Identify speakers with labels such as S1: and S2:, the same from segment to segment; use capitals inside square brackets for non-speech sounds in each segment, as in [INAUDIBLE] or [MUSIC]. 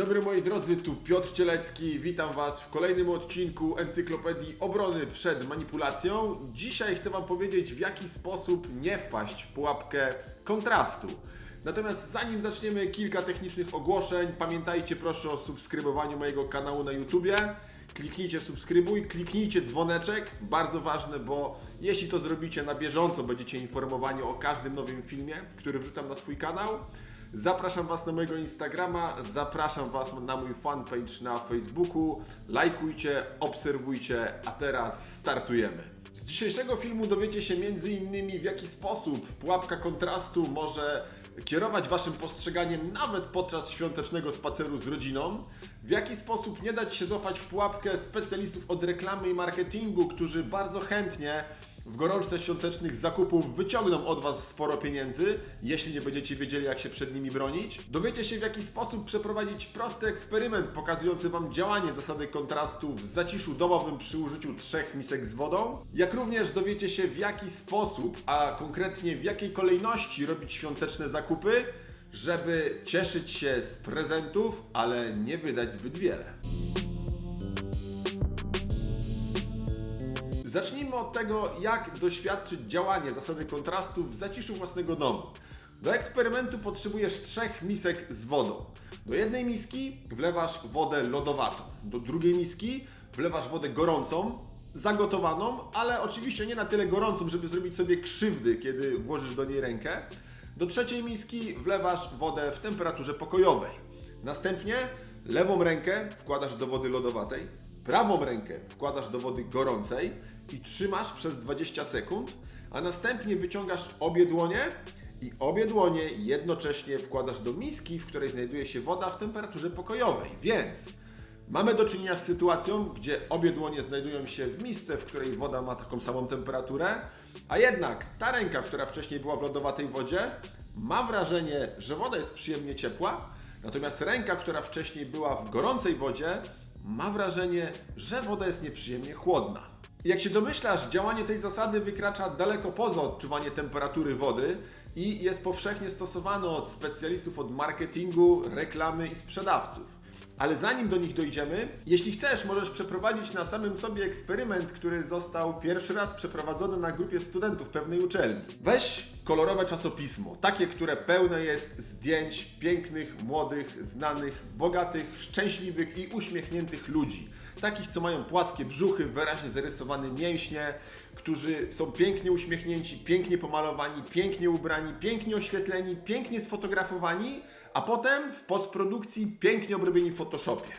S1: dobry moi drodzy, tu Piotr Cielecki. Witam Was w kolejnym odcinku Encyklopedii Obrony przed manipulacją. Dzisiaj chcę Wam powiedzieć, w jaki sposób nie wpaść w pułapkę kontrastu. Natomiast zanim zaczniemy, kilka technicznych ogłoszeń. Pamiętajcie proszę o subskrybowaniu mojego kanału na YouTubie. Kliknijcie subskrybuj, kliknijcie dzwoneczek, bardzo ważne, bo jeśli to zrobicie na bieżąco, będziecie informowani o każdym nowym filmie, który wrzucam na swój kanał. Zapraszam Was na mojego Instagrama, zapraszam Was na mój fanpage na Facebooku. Lajkujcie, obserwujcie, a teraz startujemy. Z dzisiejszego filmu dowiecie się m.in. w jaki sposób pułapka kontrastu może kierować Waszym postrzeganiem nawet podczas świątecznego spaceru z rodziną, w jaki sposób nie dać się złapać w pułapkę specjalistów od reklamy i marketingu, którzy bardzo chętnie w gorączce świątecznych zakupów wyciągną od Was sporo pieniędzy, jeśli nie będziecie wiedzieli, jak się przed nimi bronić. Dowiecie się, w jaki sposób przeprowadzić prosty eksperyment pokazujący Wam działanie zasady kontrastu w zaciszu domowym przy użyciu trzech misek z wodą. Jak również dowiecie się, w jaki sposób, a konkretnie w jakiej kolejności robić świąteczne zakupy, żeby cieszyć się z prezentów, ale nie wydać zbyt wiele. Zacznijmy od tego, jak doświadczyć działanie zasady kontrastu w zaciszu własnego domu. Do eksperymentu potrzebujesz trzech misek z wodą. Do jednej miski wlewasz wodę lodowatą, do drugiej miski wlewasz wodę gorącą, zagotowaną, ale oczywiście nie na tyle gorącą, żeby zrobić sobie krzywdy, kiedy włożysz do niej rękę. Do trzeciej miski wlewasz wodę w temperaturze pokojowej. Następnie lewą rękę wkładasz do wody lodowatej, prawą rękę wkładasz do wody gorącej i trzymasz przez 20 sekund, a następnie wyciągasz obie dłonie i obie dłonie jednocześnie wkładasz do miski, w której znajduje się woda w temperaturze pokojowej. Więc mamy do czynienia z sytuacją, gdzie obie dłonie znajdują się w misce, w której woda ma taką samą temperaturę, a jednak ta ręka, która wcześniej była w lodowatej wodzie, ma wrażenie, że woda jest przyjemnie ciepła, natomiast ręka, która wcześniej była w gorącej wodzie, ma wrażenie, że woda jest nieprzyjemnie chłodna. Jak się domyślasz, działanie tej zasady wykracza daleko poza odczuwanie temperatury wody i jest powszechnie stosowane od specjalistów od marketingu, reklamy i sprzedawców. Ale zanim do nich dojdziemy, jeśli chcesz, możesz przeprowadzić na samym sobie eksperyment, który został pierwszy raz przeprowadzony na grupie studentów pewnej uczelni. Weź kolorowe czasopismo, takie, które pełne jest zdjęć pięknych, młodych, znanych, bogatych, szczęśliwych i uśmiechniętych ludzi. Takich, co mają płaskie brzuchy, wyraźnie zarysowane mięśnie, którzy są pięknie uśmiechnięci, pięknie pomalowani, pięknie ubrani, pięknie oświetleni, pięknie sfotografowani, a potem w postprodukcji pięknie obrobieni w Photoshopie.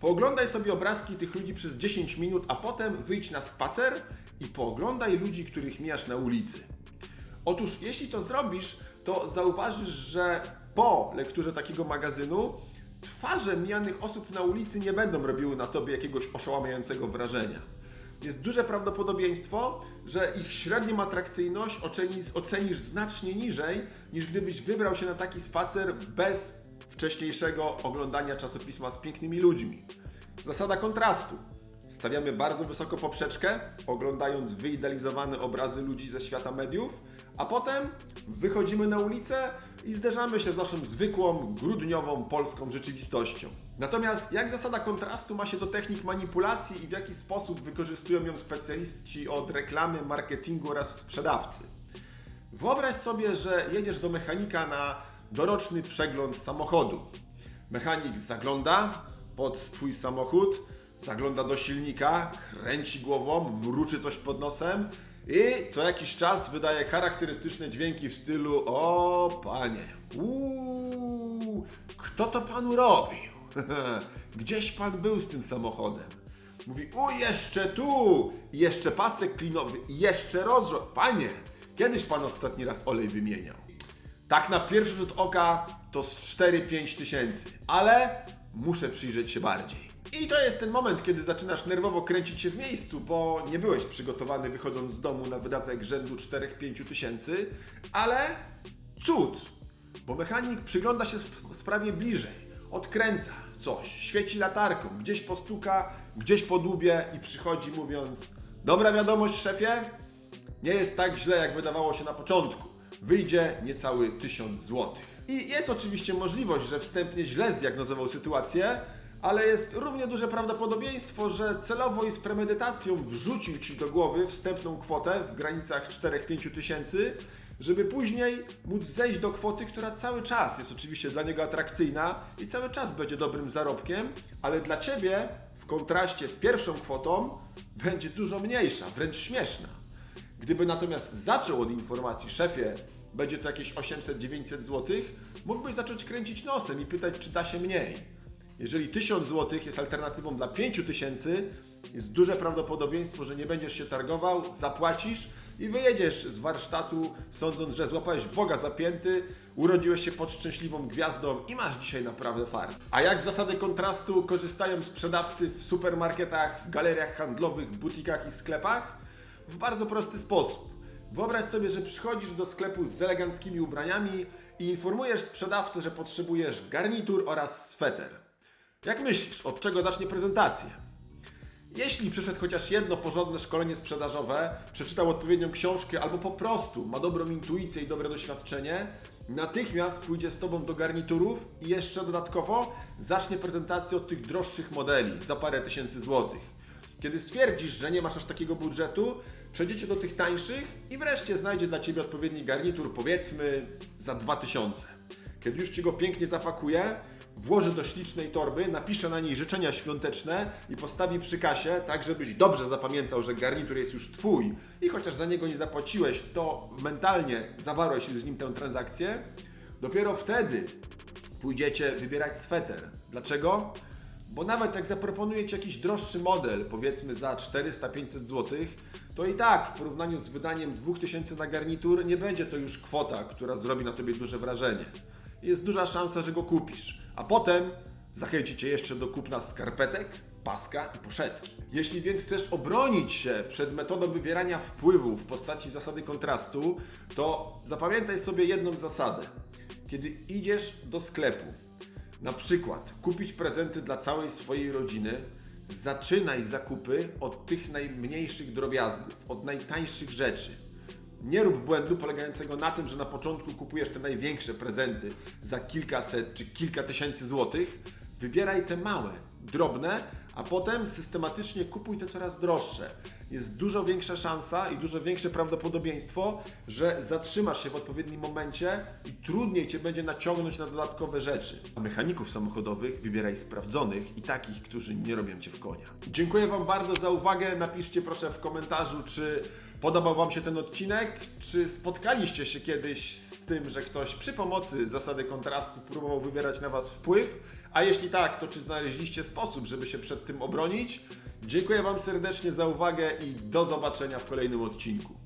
S1: Pooglądaj sobie obrazki tych ludzi przez 10 minut, a potem wyjdź na spacer i pooglądaj ludzi, których mijasz na ulicy. Otóż jeśli to zrobisz, to zauważysz, że po lekturze takiego magazynu twarze mijanych osób na ulicy nie będą robiły na tobie jakiegoś oszałamiającego wrażenia. Jest duże prawdopodobieństwo, że ich średnią atrakcyjność ocenisz, ocenisz znacznie niżej, niż gdybyś wybrał się na taki spacer bez wcześniejszego oglądania czasopisma z pięknymi ludźmi. Zasada kontrastu. Stawiamy bardzo wysoko poprzeczkę, oglądając wyidealizowane obrazy ludzi ze świata mediów, a potem wychodzimy na ulicę i zderzamy się z naszą zwykłą, grudniową polską rzeczywistością. Natomiast jak zasada kontrastu ma się do technik manipulacji i w jaki sposób wykorzystują ją specjaliści od reklamy, marketingu oraz sprzedawcy? Wyobraź sobie, że jedziesz do mechanika na doroczny przegląd samochodu. Mechanik zagląda pod Twój samochód, zagląda do silnika, kręci głową, mruczy coś pod nosem i co jakiś czas wydaje charakterystyczne dźwięki w stylu O panie, uuu, kto to panu robił? [LAUGHS] Gdzieś pan był z tym samochodem. Mówi, o jeszcze tu, jeszcze pasek klinowy, jeszcze rozrzut. Panie, kiedyś pan ostatni raz olej wymieniał? Tak na pierwszy rzut oka to z 4-5 tysięcy, ale muszę przyjrzeć się bardziej. I to jest ten moment, kiedy zaczynasz nerwowo kręcić się w miejscu, bo nie byłeś przygotowany wychodząc z domu na wydatek rzędu 4-5 tysięcy, ale cud, bo mechanik przygląda się sp- sprawie bliżej, odkręca coś, świeci latarką, gdzieś postuka, gdzieś podłubie i przychodzi mówiąc Dobra wiadomość szefie, nie jest tak źle jak wydawało się na początku. wyjdzie niecały 1000 zł. I jest oczywiście możliwość, że wstępnie źle zdiagnozował sytuację, ale jest równie duże prawdopodobieństwo, że celowo i z premedytacją wrzucił Ci do głowy wstępną kwotę w granicach 4-5 tysięcy, żeby później móc zejść do kwoty, która cały czas jest oczywiście dla niego atrakcyjna i cały czas będzie dobrym zarobkiem, ale dla Ciebie w kontraście z pierwszą kwotą będzie dużo mniejsza, wręcz śmieszna. Gdyby natomiast zaczął od informacji, szefie, będzie to jakieś 800-900 zł, mógłbyś zacząć kręcić nosem i pytać, czy da się mniej. Jeżeli 1000 zł jest alternatywą dla 5000, jest duże prawdopodobieństwo, że nie będziesz się targował, zapłacisz i wyjedziesz z warsztatu, sądząc, że złapałeś Boga zapięty, urodziłeś się pod szczęśliwą gwiazdą i masz dzisiaj naprawdę fart. A jak z zasady kontrastu korzystają sprzedawcy w supermarketach, w galeriach handlowych, butikach i sklepach? W bardzo prosty sposób. Wyobraź sobie, że przychodzisz do sklepu z eleganckimi ubraniami i informujesz sprzedawcę, że potrzebujesz garnitur oraz sweter. Jak myślisz, od czego zacznie prezentację? Jeśli przeszedł chociaż jedno porządne szkolenie sprzedażowe, przeczytał odpowiednią książkę albo po prostu ma dobrą intuicję i dobre doświadczenie, natychmiast pójdzie z Tobą do garniturów i jeszcze dodatkowo zacznie prezentację od tych droższych modeli za parę tysięcy złotych. Kiedy stwierdzisz, że nie masz aż takiego budżetu, przejdziecie do tych tańszych i wreszcie znajdzie dla Ciebie odpowiedni garnitur, powiedzmy za 2000. Kiedy już Ci go pięknie zapakuje, włoży do ślicznej torby, napisze na niej życzenia świąteczne i postawi przy kasie, tak żebyś dobrze zapamiętał, że garnitur jest już Twój i chociaż za niego nie zapłaciłeś, to mentalnie zawarłeś z nim tę transakcję, dopiero wtedy pójdziecie wybierać sweter. Dlaczego? Bo nawet jak zaproponuje Ci jakiś droższy model, powiedzmy za 400-500 zł, to i tak w porównaniu z wydaniem 2000 na garnitur nie będzie to już kwota, która zrobi na Tobie duże wrażenie. Jest duża szansa, że go kupisz, a potem zachęci Cię jeszcze do kupna skarpetek, paska i poszetki. Jeśli więc chcesz obronić się przed metodą wywierania wpływu w postaci zasady kontrastu, to zapamiętaj sobie jedną zasadę. Kiedy idziesz do sklepu, na przykład kupić prezenty dla całej swojej rodziny, zaczynaj zakupy od tych najmniejszych drobiazgów, od najtańszych rzeczy. Nie rób błędu polegającego na tym, że na początku kupujesz te największe prezenty za kilkaset czy kilka tysięcy złotych. Wybieraj te małe, drobne, a potem systematycznie kupuj te coraz droższe. Jest dużo większa szansa i dużo większe prawdopodobieństwo, że zatrzymasz się w odpowiednim momencie i trudniej Cię będzie naciągnąć na dodatkowe rzeczy. A mechaników samochodowych wybieraj sprawdzonych i takich, którzy nie robią Cię w konia. Dziękuję Wam bardzo za uwagę. Napiszcie proszę w komentarzu, czy podobał Wam się ten odcinek, czy spotkaliście się kiedyś z tym, że ktoś przy pomocy zasady kontrastu próbował wywierać na Was wpływ, a jeśli tak, to czy znaleźliście sposób, żeby się przed tym obronić? Dziękuję Wam serdecznie za uwagę i do zobaczenia w kolejnym odcinku.